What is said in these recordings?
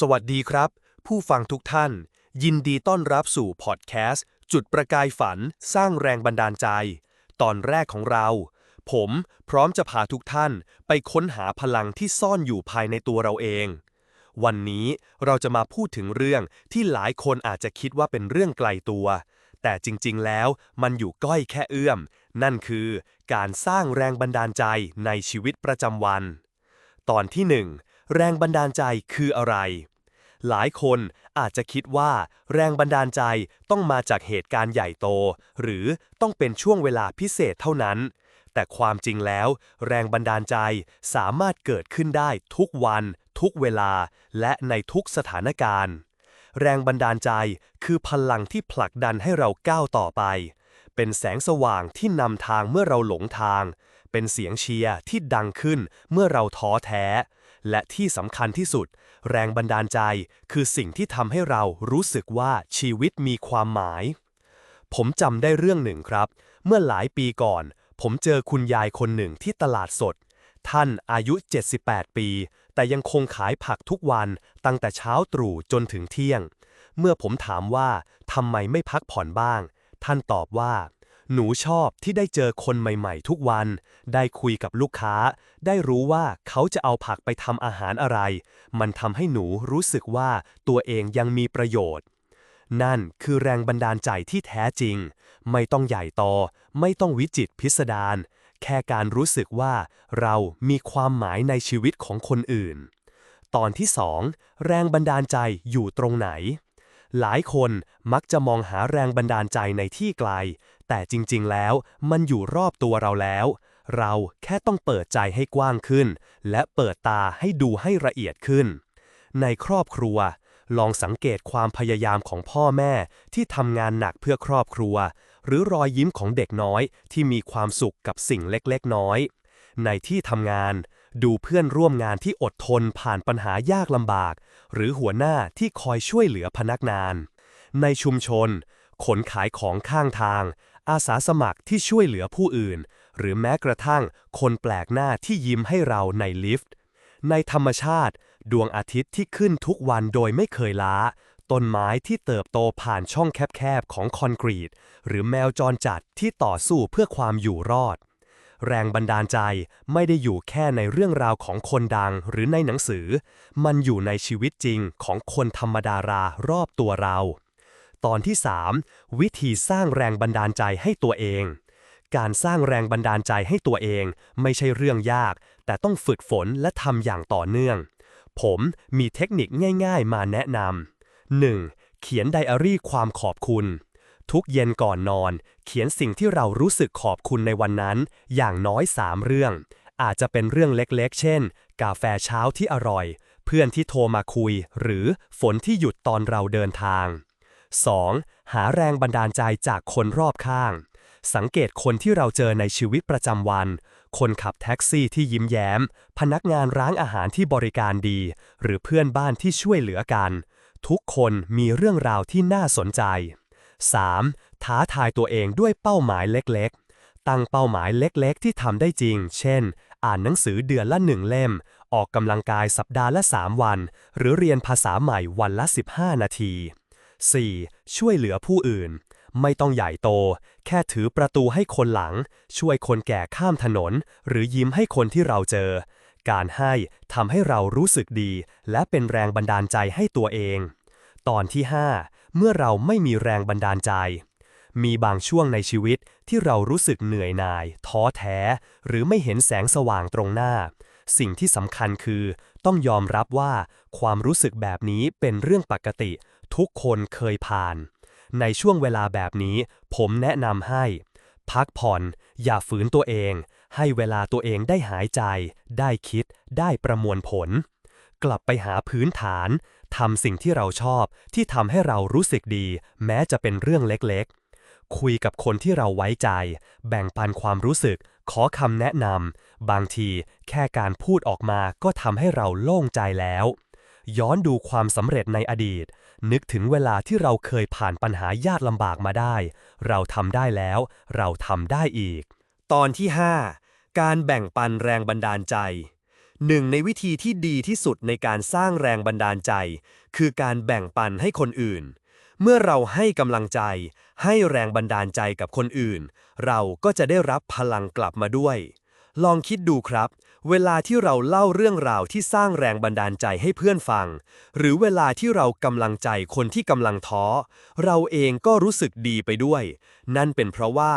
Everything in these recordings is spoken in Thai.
สวัสดีครับ ผู้ฟังทุกท่าน ยินดีต้อนรับสู่พอดแคสต์ จุดประกายฝันสร้างแรงบันดาลใจ ตอนแรกของเรา ผมพร้อมจะพาทุกท่านไปค้นหาพลังที่ซ่อนอยู่ภายในตัวเราเอง วันนี้เราจะมาพูดถึงเรื่องที่หลายคนอาจจะคิดว่าเป็นเรื่องไกลตัว แต่จริงๆแล้วมันอยู่ก้อยแค่เอื้อม นั่นคือการสร้างแรงบันดาลใจในชีวิตประจำวัน ตอนที่หนึ่ง แรงบันดาลใจคืออะไร หลายคนอาจจะคิดว่า แรงบันดาลใจต้องมาจากเหตุการณ์ใหญ่โต หรือต้องเป็นช่วงเวลาพิเศษเท่านั้น แต่ความจริงแล้ว แรงบันดาลใจสามารถเกิดขึ้นได้ทุกวัน ทุกเวลา และในทุกสถานการณ์ แรงบันดาลใจคือพลังที่ผลักดันให้เราก้าวต่อไป เป็นแสงสว่างที่นำทางเมื่อเราหลงทาง เป็นเสียงเชียร์ที่ดังขึ้นเมื่อเราท้อแท้ และที่สำคัญที่สุด แรงบันดาลใจคือสิ่งที่ทำให้เรารู้สึกว่าชีวิตมีความหมาย ผมจำได้เรื่องหนึ่งครับ เมื่อหลายปีก่อน ผมเจอคุณยายคนหนึ่งที่ตลาดสด ท่านอายุ 78 ปี แต่ยังคงขายผักทุกวันตั้งแต่เช้าตรู่จนถึงเที่ยง เมื่อผมถามว่าทำไมไม่พักผ่อนบ้าง ท่านตอบว่า หนูชอบที่ได้เจอคนใหม่ๆ ทุกวัน ได้คุยกับลูกค้า ได้รู้ว่าเขาจะเอาผักไปทำอาหารอะไร มันทำให้หนูรู้สึกว่าตัวเองยังมีประโยชน์ นั่นคือแรงบันดาลใจที่แท้จริง ไม่ต้องใหญ่โตไม่ต้องวิจิตพิสดาร แค่การรู้สึกว่าเรามีความหมายในชีวิตของคนอื่น ตอนที่ 2 แรงบันดาลใจอยู่ตรงไหน หลายคนมักจะมองหาแรงบันดาลใจในที่ไกล แต่จริงๆ แล้วมันอยู่รอบตัวเราแล้ว เราแค่ต้องเปิดใจให้กว้างขึ้น และเปิดตาให้ดูให้ละเอียดขึ้น ในครอบครัว ลองสังเกตความพยายามของพ่อแม่ที่ทำงานหนักเพื่อครอบครัว หรือรอยยิ้มของเด็กน้อยที่มีความสุขกับสิ่งเล็กๆ น้อย ในที่ทำงาน ดูเพื่อนร่วมงานที่อดทนผ่านปัญหายากลำบาก หรือหัวหน้าที่คอยช่วยเหลือพนักงาน ในชุมชน ขนขายของข้างทาง อาสาสมัครที่ช่วยเหลือผู้อื่น หรือแม้กระทั่งคนแปลกหน้าที่ยิ้มให้เราในลิฟต์ ในธรรมชาติ ดวงอาทิตย์ที่ขึ้นทุกวันโดยไม่เคยล้า ต้นไม้ที่เติบโตผ่านช่องแคบๆของคอนกรีต หรือแมวจรจัดที่ต่อสู้เพื่อความอยู่รอด แรงบันดาลใจไม่ได้อยู่แค่ในเรื่องราวของคนดังหรือในหนังสือ มันอยู่ในชีวิตจริงของคนธรรมดารารอบตัวเรา ตอนที่ 3 วิธีสร้างแรงบันดาลใจให้ตัวเอง การสร้างแรงบันดาลใจให้ตัวเองไม่ใช่เรื่องยาก แต่ต้องฝึกฝนและทำอย่างต่อเนื่อง ผมมีเทคนิคง่าย ๆ มาแนะนำ 1. เขียนไดอารี่ความขอบคุณ ทุกเย็นก่อนนอน เขียนสิ่งที่เรารู้สึกขอบคุณในวันนั้น อย่างน้อย 3 เรื่อง อาจจะเป็นเรื่องเล็กๆ เช่น กาแฟเช้าที่อร่อย เพื่อนที่โทรมาคุย หรือฝนที่หยุดตอนเราเดินทาง 2. หาแรงบันดาลใจจากคนรอบข้าง สังเกตคนที่เราเจอในชีวิตประจำวัน คนขับแท็กซี่ที่ยิ้มแย้ม พนักงานร้านอาหารที่บริการดี หรือเพื่อนบ้านที่ช่วยเหลือกัน ทุกคนมีเรื่องราวที่น่าสนใจ 3. ท้าทายตัวเองด้วยเป้าหมายเล็กๆ ตั้งเป้าหมายเล็กๆ ที่ทำได้จริง เช่น อ่านหนังสือเดือนละหนึ่งเล่ม ออกกำลังกายสัปดาห์ละ 3 วัน หรือเรียนภาษาใหม่วันละ 15 นาที 4. ช่วยเหลือผู้อื่น ไม่ต้องใหญ่โต แค่ถือประตูให้คนหลัง ช่วยคนแก่ข้ามถนน หรือยิ้มให้คนที่เราเจอ การให้ทำให้เรารู้สึกดี และเป็นแรงบันดาลใจให้ตัวเอง ตอนที่ 5 เมื่อเราไม่มีแรงบันดาลใจ มีบางช่วงในชีวิตที่เรารู้สึกเหนื่อยหน่าย ท้อแท้ หรือไม่เห็นแสงสว่างตรงหน้า สิ่งที่สำคัญคือ ต้องยอมรับว่า ความรู้สึกแบบนี้เป็นเรื่องปกติ ทุกคนเคยผ่าน ในช่วงเวลาแบบนี้ ผมแนะนำให้ พักผ่อน อย่าฝืนตัวเอง ให้เวลาตัวเองได้หายใจ ได้คิด ได้ประมวลผล กลับไปหาพื้นฐาน ทำสิ่งที่เราชอบที่ทำให้เรารู้สึกดี แม้จะเป็นเรื่องเล็กๆ คุยกับคนที่เราไว้ใจ แบ่งปันความรู้สึก ขอคำแนะนำบางทีแค่การพูดออกมาก็ทำให้เราโล่งใจแล้ว ย้อนดูความสำเร็จในอดีต นึกถึงเวลาที่เราเคยผ่านปัญหายากลำบากมาได้ เราทำได้แล้ว เราทำได้อีก ตอนที่ 5 การแบ่งปันแรงบันดาลใจ หนึ่งในวิธีที่ดีที่สุดในการสร้างแรงบันดาลใจ คือการแบ่งปันให้คนอื่น เมื่อเราให้กำลังใจ ให้แรงบันดาลใจกับคนอื่น เราก็จะได้รับพลังกลับมาด้วย ลองคิดดูครับ เวลาที่เราเล่าเรื่องราวที่สร้างแรงบันดาลใจให้เพื่อนฟัง หรือเวลาที่เรากำลังใจคนที่กำลังท้อ เราเองก็รู้สึกดีไปด้วย นั่นเป็นเพราะว่า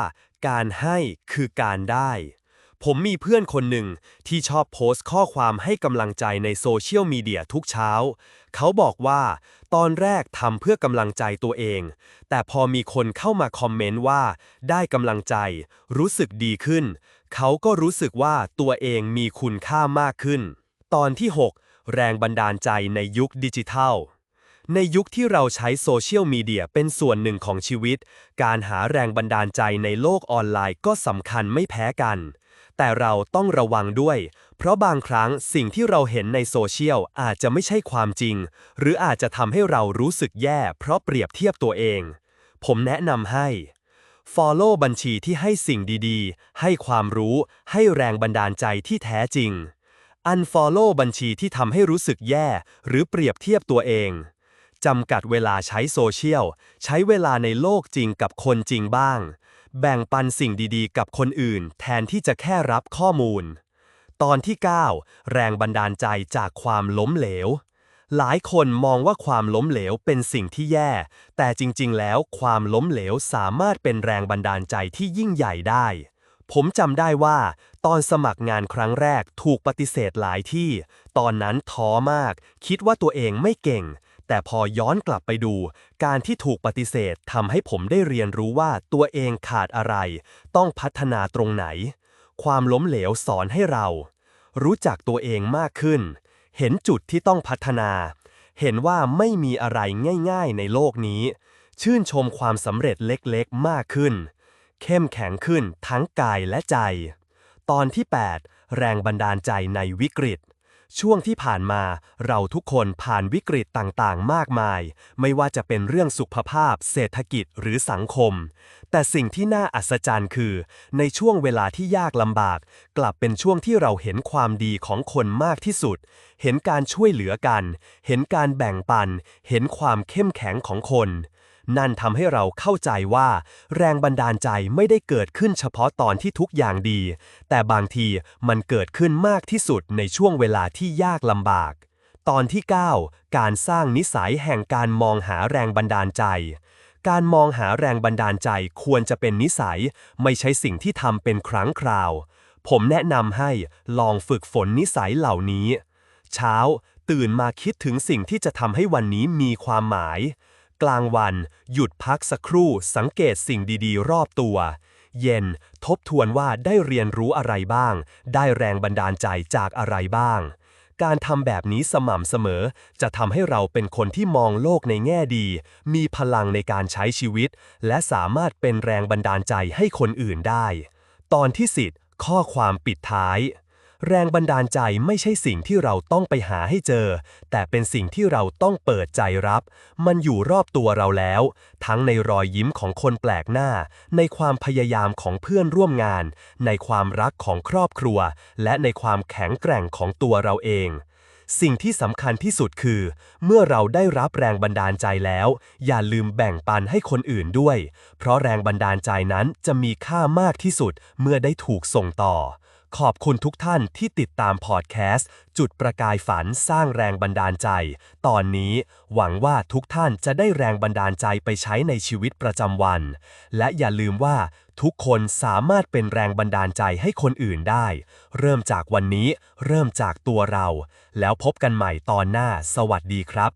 การให้คือการได้ ผมมีเพื่อนคนหนึ่งที่ชอบโพสต์ข้อความให้กำลังใจในโซเชียลมีเดียทุกเช้า เขาบอกว่า ตอนแรกทำเพื่อกำลังใจตัวเอง แต่พอมีคนเข้ามาคอมเมนต์ว่า ได้กำลังใจ รู้สึกดีขึ้น เขาก็รู้สึกว่าตัวเองมีคุณค่ามากขึ้น ตอนที่ 6 แรงบันดาลใจในยุคดิจิทัลในยุคที่เราใช้โซเชียลมีเดียเป็นส่วนหนึ่งของชีวิต การหาแรงบันดาลใจในโลกออนไลน์ก็สำคัญไม่แพ้กัน แต่เราต้องระวังด้วย เพราะบางครั้งสิ่งที่เราเห็นในโซเชียลอาจจะไม่ใช่ความจริง หรืออาจจะทำให้เรารู้สึกแย่เพราะเปรียบเทียบตัวเอง ผมแนะนำให้ Follow บัญชีที่ให้สิ่งดีๆ ให้ความรู้ ให้แรงบันดาลใจที่แท้จริง Unfollow บัญชีที่ทำให้รู้สึกแย่ หรือเปรียบเทียบตัวเองจำกัดเวลาใช้โซเชียล ใช้เวลาในโลกจริงกับคนจริงบ้าง แบ่งปันสิ่งดีๆ กับคนอื่น แทนที่จะแค่รับข้อมูล ตอนที่ 9 แรงบันดาลใจจากความล้มเหลว หลายคนมองว่าความล้มเหลวเป็นสิ่งที่แย่ แต่จริงๆ แล้วความล้มเหลวสามารถเป็นแรงบันดาลใจที่ยิ่งใหญ่ได้ ผมจำได้ว่า ตอนสมัครงานครั้งแรกถูกปฏิเสธหลายที่ ตอนนั้นท้อมาก คิดว่าตัวเองไม่เก่ง แต่พอย้อนกลับไปดู การที่ถูกปฏิเสธทำให้ผมได้เรียนรู้ว่าตัวเองขาดอะไร ต้องพัฒนาตรงไหน ความล้มเหลวสอนให้เรา รู้จักตัวเองมากขึ้น เห็นจุดที่ต้องพัฒนา เห็นว่าไม่มีอะไรง่ายๆในโลกนี้ ชื่นชมความสำเร็จเล็กๆมากขึ้น เข้มแข็งขึ้นทั้งกายและใจ ตอนที่ 8 แรงบันดาลใจในวิกฤต ช่วงที่ผ่านมาเราทุกคนผ่านวิกฤตต่างๆ มากมาย ไม่ว่าจะเป็นเรื่องสุขภาพ เศรษฐกิจหรือสังคม แต่สิ่งที่น่าอัศจรรย์คือ ในช่วงเวลาที่ยากลำบาก กลับเป็นช่วงที่เราเห็นความดีของคนมากที่สุด เห็นการช่วยเหลือกัน เห็นการแบ่งปัน เห็นความเข้มแข็งของคน นั่นทำให้เราเข้าใจว่า แรงบันดาลใจไม่ได้เกิดขึ้นเฉพาะตอนที่ทุกอย่างดี แต่บางทีมันเกิดขึ้นมากที่สุดในช่วงเวลาที่ยากลำบาก ตอนที่ 9 การสร้างนิสัยแห่งการมองหาแรงบันดาลใจ การมองหาแรงบันดาลใจควรจะเป็นนิสัย ไม่ใช่สิ่งที่ทำเป็นครั้งคราว ผมแนะนำให้ลองฝึกฝนนิสัยเหล่านี้ เช้าตื่นมาคิดถึงสิ่งที่จะทำให้วันนี้มีความหมาย กลางวัน หยุดพักสักครู่สังเกตสิ่งดีๆ รอบตัว เย็นทบทวนว่าได้เรียนรู้อะไรบ้าง ได้แรงบันดาลใจจากอะไรบ้าง การทำแบบนี้สม่ำเสมอ จะทำให้เราเป็นคนที่มองโลกในแง่ดี มีพลังในการใช้ชีวิต และสามารถเป็นแรงบันดาลใจให้คนอื่นได้ ตอนที่สิทธ์ข้อความปิดท้าย แรงบันดาลใจไม่ใช่สิ่งที่เราต้องไปหาให้เจอ แต่เป็นสิ่งที่เราต้องเปิดใจรับ มันอยู่รอบตัวเราแล้ว ทั้งในรอยยิ้มของคนแปลกหน้า ในความพยายามของเพื่อนร่วมงาน ในความรักของครอบครัว และในความแข็งแกร่งของตัวเราเองสิ่งที่สำคัญที่สุดคือ เมื่อเราได้รับแรงบันดาลใจแล้ว อย่าลืมแบ่งปันให้คนอื่นด้วย เพราะแรงบันดาลใจนั้นจะมีค่ามากที่สุดเมื่อได้ถูกส่งต่อ ขอบคุณทุกท่านที่ติดตามพอดแคสต์ จุดประกายฝันสร้างแรงบันดาลใจ ตอนนี้หวังว่าทุกท่านจะได้แรงบันดาลใจไปใช้ในชีวิตประจำวัน และอย่าลืมว่าทุกคนสามารถเป็นแรงบันดาลใจให้คนอื่นได้ เริ่มจากวันนี้ เริ่มจากตัวเรา แล้วพบกันใหม่ตอนหน้า สวัสดีครับ